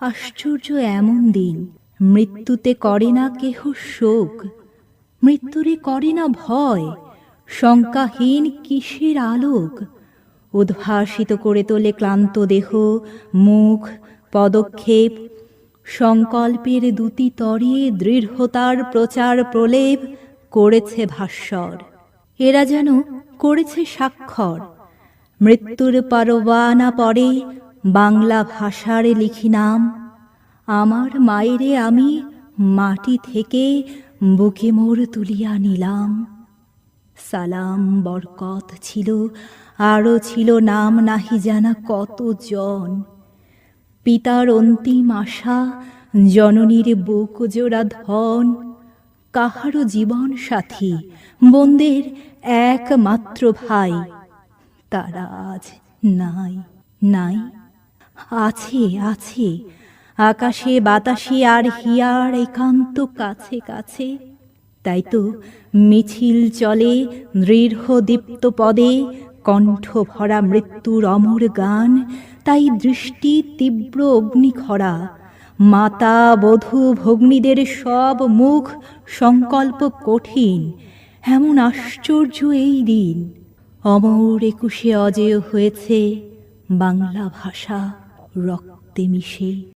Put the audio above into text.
আশ্চর্য এমন দিন। মৃত্যুতে করে না কেহ শোক। মৃত্যুরে করে না ভয়। শঙ্কাহীন কিসের আলোক? উদ্ভাসিত করে তোলে ক্লান্ত দেহ, মুখ, পদক্ষেপ। সংকল্পের দুটি তরে দৃঢ়তার প্রচার প্রলেপ করেছে ভাস্বর। এরা যেন করেছে স্বাক্ষর। মৃত্যুর পরবানা পরে বাংলা ভাষার লিখি নাম। আমার মায়েরে আমি মাটি থেকে বুকে মোর তুলিয়া নিলাম। সালাম, বরকত ছিল আরও ছিল নাম নাহি জানা কত জন পিতার অন্তিম আশা, জননীর বুক জোড়া ধন। কাহারও জীবন সাথী, বন্দের একমাত্র ভাই। তারা আজ নাই নাই। আছে আছে। আকাশে বাতাসে আর হিয়ার একান্ত কাছে কাছে। তাই তো মিছিল চলে দৃঢ় দীপ্ত পদে, কণ্ঠ ভরা মৃত্যুর অমর গান, তাই দৃষ্টি তীব্র অগ্নিখরা। মাতা, বধূ, ভগ্নীদের সব মুখ সংকল্প কঠিন, এমন আশ্চর্য এই দিন। অমর একুশে অজেয় হয়েছে বাংলা ভাষা। রক্তে মিশে।